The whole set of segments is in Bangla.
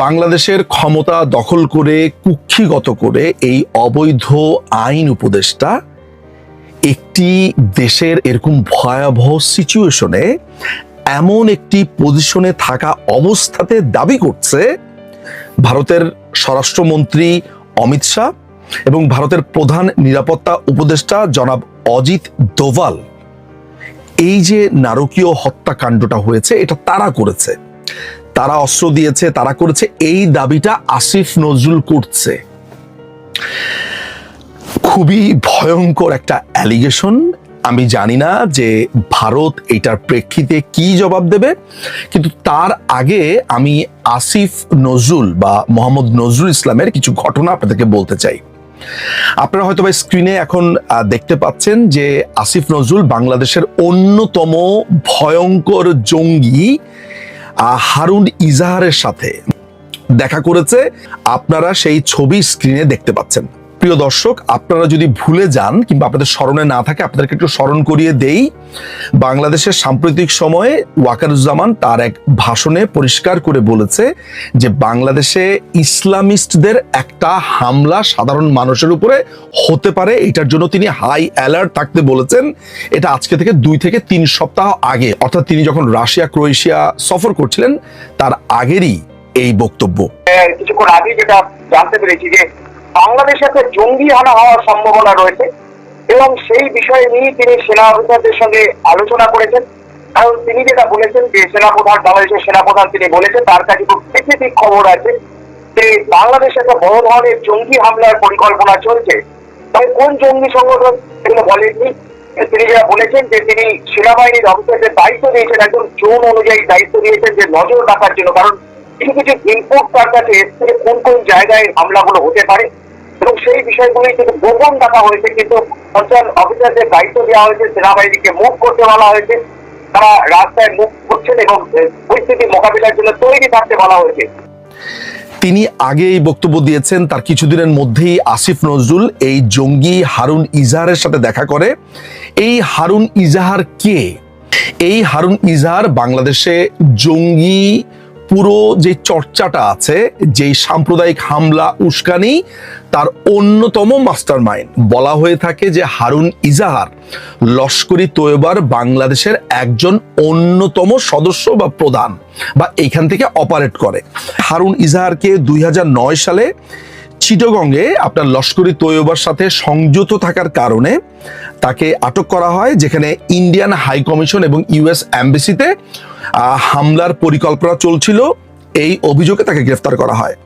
বাংলাদেশের ক্ষমতা দখল করে, কুক্ষিগত করে এই অবৈধ আইন উপদেষ্টা একটি দেশের এরকম ভয়াবহ সিচুয়েশনে এমন একটি পজিশনে থাকা অবস্থাতে দাবি করছে ভারতের স্বরাষ্ট্রমন্ত্রী অমিত শাহ এবং ভারতের প্রধান নিরাপত্তা উপদেষ্টা জনাব অজিত দোভাল। এই যে নারকীয় হত্যাকাণ্ডটা হয়েছে, এটা তারা করেছে। তারা অস্ত্র দিয়েছে, তারা করেছে, এই দাবিটা আসিফ নজরুল করছে। খুবই ভয়ঙ্কর একটা অ্যালিগেশন আমি জানি না যে ভারত এটার প্রেক্ষিতে কি জবাব দেবে, কিন্তু তার আগে আমি আসিফ নজরুল বা মোহাম্মদ নজরুল ইসলামের কিছু ঘটনা আপনাদেরকে বলতে চাই। আপনারা হয়তো বা স্ক্রিনে এখন দেখতে পাচ্ছেন যে আসিফ নজরুল বাংলাদেশের অন্যতম ভয়ঙ্কর জঙ্গি হারুন ইজাহারের সাথে দেখা করেছে। আপনারা সেই ছবি স্ক্রিনে দেখতে পাচ্ছেন। প্রিয় দর্শক, আপনারা যদি ভুলে যান কিংবা আপনাদের স্মরণে না থাকে, আপনাদেরকে একটু স্মরণ করিয়ে দেই। বাংলাদেশের সাম্প্রতিক সময়ে ওয়াকারুজ্জামান তার এক ভাষণে পরিষ্কার করে বলেছে যে, বাংলাদেশে ইসলামিস্টদের একটা হামলা সাধারণ মানুষের উপরে হতে পারে, এটার জন্য তিনি হাই অ্যালার্ট থাকতে বলেছেন। এটা আজকে থেকে দুই থেকে তিন সপ্তাহ আগে, অর্থাৎ তিনি যখন রাশিয়া, ক্রোয়েশিয়া সফর করছিলেন, তার আগেরই এই বক্তব্য। কিছুক্ষণ আগে যেটা জানতে পেরেছি যে বাংলাদেশে একটা জঙ্গি হানা হওয়ার সম্ভাবনা রয়েছে এবং সেই বিষয়ে নিয়ে তিনি সেনা অফিসারদের সঙ্গে আলোচনা করেছেন। কারণ তিনি যেটা বলেছেন যে সেনাপ্রধান, বাংলাদেশের সেনাপ্রধান তিনি বলেছেন, তার কাছে খুব স্পেসিফিক খবর আছে যে বাংলাদেশে একটা বড় ধরনের জঙ্গি হামলার পরিকল্পনা চলছে। তবে কোন জঙ্গি সংগঠন এগুলো বলেননি? তিনি যা বলেছেন যে তিনি সেনাবাহিনীর অফিসারদের দায়িত্ব দিয়েছেন একজন জোন অনুযায়ী দায়িত্ব দিয়েছেন যে নজর রাখার জন্য। কারণ কিছু কিছু ইনপুট তার কাছে এসছে কোন কোন জায়গায় হামলাগুলো হতে পারে। এবং সেই বিষয়গুলি কিন্তু গোপন রাখা হয়েছে, কিন্তু সঞ্চালন অফিসারদের দায়িত্ব দেওয়া হয়েছে, সেনাবাহিনীকে মুভ করতে বলা হয়েছে। তারা রাস্তায় মুভ করছেন এবং পরিস্থিতি মোকাবিলার জন্য তৈরি থাকতে বলা হয়েছে। তিনি আগে এই বক্তব্য দিয়েছেন, তার কিছুদিনের মধ্যেই আসিফ নজরুল এই জঙ্গি হারুন ইজাহারের সাথে দেখা করে। এই হারুন ইজাহার কে? এই হারুন ইজাহার বাংলাদেশে জঙ্গি পুরো যে চর্চাটা আছে যেই সাম্প্রদায়িক হামলা, উস্কানি, তার অন্যতম মাস্টার মাইন্ড বলা হয়ে থাকে যে হারুন ইজাহার, লস্করি তৈবার বাংলাদেশের একজন অন্যতম সদস্য বা প্রধান, বা এইখান থেকে অপারেট করে। হারুন ইজাহারকে দুই হাজার নয় সালে চিটগঙ্গে আপনার লস্করি তৈয়বার সাথে সংযুক্ত থাকার কারণে তাকে আটক করা হয়, যেখানে ইন্ডিয়ান হাই কমিশন এবং ইউএস অ্যাম্বাসিতে হামলার পরিকল্পনা চলছিল। এই অভিযোগে তাকে গ্রেফতার করা হয়।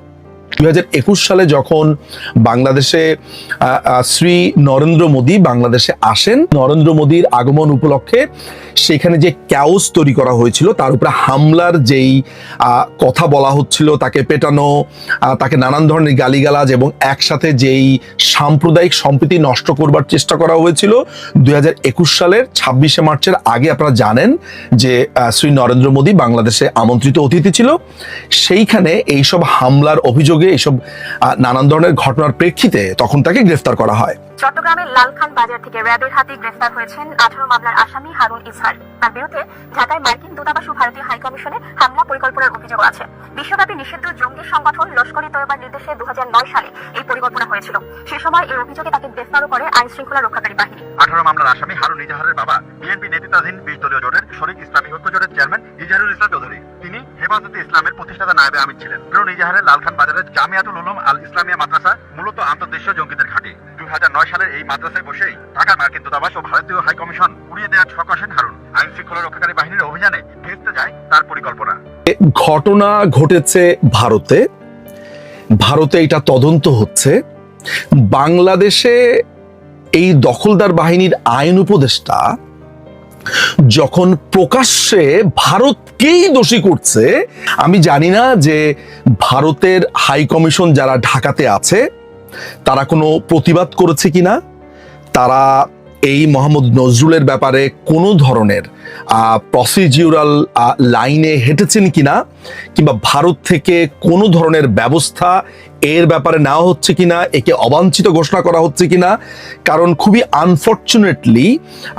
দু হাজার একুশ সালে যখন বাংলাদেশে শ্রী নরেন্দ্র মোদী বাংলাদেশে আসেন, নরেন্দ্র মোদীর আগমন উপলক্ষে সেখানে যে ক্যাওস তৈরি করা হয়েছিল। তার উপরে হামলার যেই কথা বলা হচ্ছিল, তাকে পেটানো তাকে নানান ধরনের গালিগালাজ এবং একসাথে যেই সাম্প্রদায়িক সম্প্রীতি নষ্ট করবার চেষ্টা করা হয়েছিল, দুই হাজার একুশ সালের ছাব্বিশে মার্চের আগে আপনারা জানেন যে শ্রী নরেন্দ্র মোদী বাংলাদেশে আমন্ত্রিত অতিথি ছিল। সেইখানে এইসব হামলার অভিযোগে এইসব নানান ধরনের ঘটনার প্রেক্ষিতে তখন তাকে গ্রেফতার করা হয়। চট্টগ্রামের লালখান বাজার থেকে র্যাবের হাতে গ্রেফতার হয়েছেন আঠারো মামলার আসামি হারুন ইসহার তার বিরুদ্ধে ঢাকায় মার্কিন দূতাবাস ও ভারতীয় হাইকমিশনে হামলা পরিকল্পনার অভিযোগ আছে। বিশ্বব্যাপী নিষিদ্ধ জঙ্গি সংগঠন লস্করি তৈবার নির্দেশে দু হাজার নয় সালে এই পরিকল্পনা হয়েছিল। সে সময় এই অভিযোগে তাকে গ্রেফতারও করে আইন শৃঙ্খলা রক্ষাকারী বাহিনী। আঠারো মামলার আসামি হারুন ইজাহারের বাবা, বিএনপি নেতৃত্বাধীন বিশ দলীয় জোটের শরীক ইসলামী ঐক্য জোটের চেয়ারম্যান ইজাহারুল ইসলাম চৌধুরী। তিনি হেফাজতে ইসলামের প্রতিষ্ঠাতা নায়েবে আমির ছিলেন। হারুন ইজাহারের লালখান বাজারের জামিয়াতুল উলুম আল ইসলামিয়া মাদ্রাসা মূলত আন্তর্দেশীয় জঙ্গিদের দুই সালের এই মাদ্রাসায় বসেই মার্কিন দূতাবাস ও ভারতীয় হাই কমিশন উড়িয়ে দেওয়ার ছক আসেন হারুন। আইন শৃঙ্খলা রক্ষাকারী বাহিনীর অভিযানে ভেস্তে যায় তার পরিকল্পনা। ঘটনা ঘটেছে ভারতে। ভারতে এটা তদন্ত হচ্ছে। বাংলাদেশে এই দখলদার বাহিনীর আইন উপদেষ্টা যখন প্রকাশ্যে ভারতকেই দোষী করছে, আমি জানি না যে ভারতের হাই কমিশন যারা ঢাকাতে আছে তারা কোনো প্রতিবাদ করেছে কি না তারা এই মোহাম্মদ নজরুলের ব্যাপারে কোনো ধরনের প্রসিজিউরাল লাইনে হেঁটেছেন কিনা? কিংবা ভারত থেকে কোনো ধরনের ব্যবস্থা এর ব্যাপারে নেওয়া হচ্ছে কিনা? একে অবাঞ্ছিত ঘোষণা করা হচ্ছে কিনা? কারণ খুবই আনফর্চুনেটলি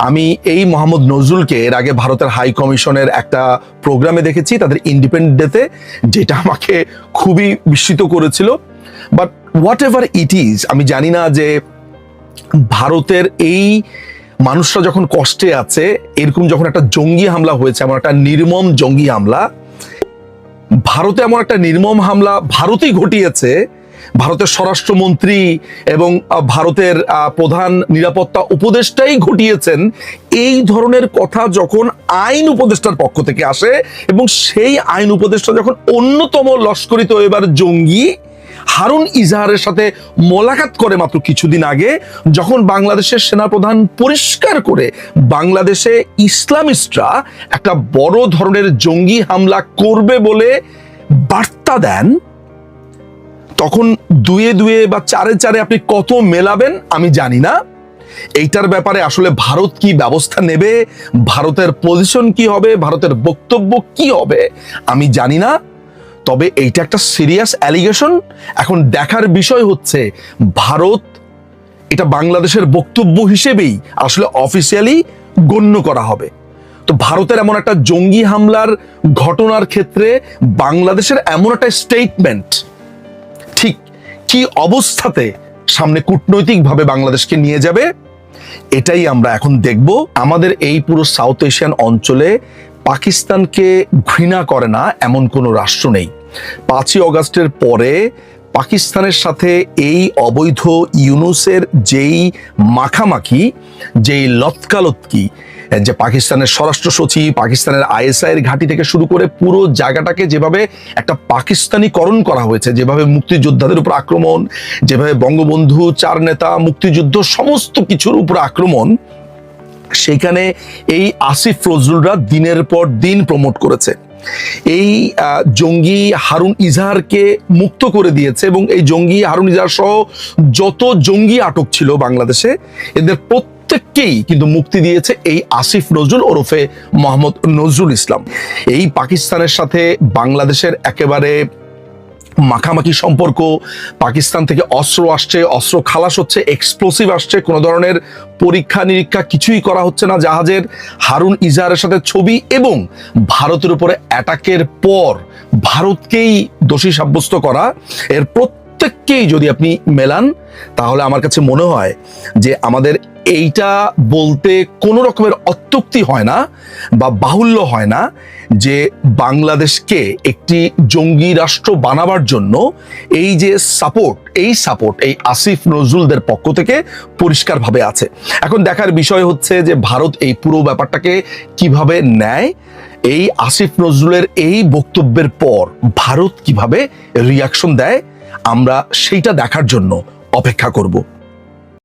আমি এই মোহাম্মদ নজরুলকে এর আগে ভারতের হাই কমিশনের একটা প্রোগ্রামে দেখেছি, তাদের ইন্ডিপেন্ডেন্ট ডেতে যেটা আমাকে খুবই বিস্মিত করেছিল। But whatever it is আমি জানি না যে ভারতের এই মানুষরা যখন কষ্টে আছে, এরকম যখন একটা জঙ্গি হামলা হয়েছে, এমন একটা নির্মম জঙ্গি হামলা, ভারতে এমন একটা নির্মম হামলা ভারতই ঘটিয়েছে। ভারতের স্বরাষ্ট্রমন্ত্রী এবং ভারতের প্রধান নিরাপত্তা উপদেষ্টাই ঘটিয়েছেন। এই ধরনের কথা যখন আইন উপদেষ্টার পক্ষ থেকে আসে এবং সেই আইন উপদেষ্টা যখন অন্যতম লস্করিত এবার জঙ্গি হারুন ইজাহারের সাথে মোলাকাত করে মাত্র কিছুদিন আগে, যখন বাংলাদেশের সেনাপ্রধান পরিষ্কার করে বাংলাদেশে ইসলামিস্টরা একটা বড় ধরনের জঙ্গি হামলা করবে বলে বার্তা দেন, তখন দুয়ে দুয়ে বা চারে চারে আপনি কত মেলাবেন আমি জানি না। এইটার ব্যাপারে আসলে ভারত কি ব্যবস্থা নেবে, ভারতের পজিশন কি হবে, ভারতের বক্তব্য কি হবে, আমি জানি না। তবে এইটা একটা সিরিয়াস অ্যালিগেশন এখন দেখার বিষয় হচ্ছে, ভারত এটা বাংলাদেশের বক্তব্য হিসেবেই আসলে অফিসিয়ালি গণ্য করা হবে। তো ভারতের এমন একটা জঙ্গি হামলার ঘটনার ক্ষেত্রে বাংলাদেশের এমন একটা স্টেটমেন্ট ঠিক কি অবস্থাতে সামনে কূটনৈতিকভাবে বাংলাদেশকে নিয়ে যাবে, এটাই আমরা এখন দেখব। আমাদের এই পুরো সাউথ এশিয়ান অঞ্চলে পাকিস্তানকে ঘৃণা করে না এমন কোনো রাষ্ট্র নেই। পাঁচই অগাস্টের পরে পাকিস্তানের সাথে এই অবৈধ ইউনুসের যেই মাখামাখি, যেই লতকালতকি যে পাকিস্তানের স্বরাষ্ট্র সচিব, পাকিস্তানের আইএসআই এর ঘাঁটি থেকে শুরু করে পুরো জায়গাটাকে যেভাবে একটা পাকিস্তানিকরণ করা হয়েছে, যেভাবে মুক্তিযোদ্ধাদের উপর আক্রমণ, যেভাবে বঙ্গবন্ধু চার নেতা, মুক্তিযুদ্ধ সমস্ত কিছুর উপর আক্রমণ, সেখানে এই আসিফ নজরুলরা দিনের পর দিন প্রমোট করেছে। এই জঙ্গি হারুন ইজাহারকে মুক্ত করে দিয়েছে এবং এই জঙ্গি হারুন ইজাহার সহ যত জঙ্গি আটক ছিল বাংলাদেশে, এদের প্রত্যেককেই কিন্তু মুক্তি দিয়েছে এই আসিফ নজরুল ওরফে মোহাম্মদ নজরুল ইসলাম। এই পাকিস্তানের সাথে বাংলাদেশের একেবারে মাখামাখি সম্পর্ক, পাকিস্তান থেকে অস্ত্র আসছে, অস্ত্র খালাস হচ্ছে এক্সপ্লোসিভ আসছে, কোনো ধরনের পরীক্ষা নিরীক্ষা কিছুই করা হচ্ছে না জাহাজের। হারুন ইজাহারের সাথে ছবি এবং ভারতের উপরে অ্যাটাকের পর ভারতকেই দোষী সাব্যস্ত করা। এর প্রত্যেককেই যদি আপনি মেলান, তাহলে আমার কাছে মনে হয় যে আমাদের এইটা বলতে কোনো রকমের অত্যুক্তি হয় না বা বাহুল্য হয় না যে বাংলাদেশকে একটি জঙ্গি রাষ্ট্র বানাবার জন্য এই যে সাপোর্ট এই সাপোর্ট এই আসিফ নজরুলদের পক্ষ থেকে পরিষ্কারভাবে আছে। এখন দেখার বিষয় হচ্ছে যে ভারত এই পুরো ব্যাপারটাকে কীভাবে নেয়, এই আসিফ নজরুলের এই বক্তব্যের পর ভারত কীভাবে রিয়াকশন দেয় আমরা সেইটা দেখার জন্য অপেক্ষা করব।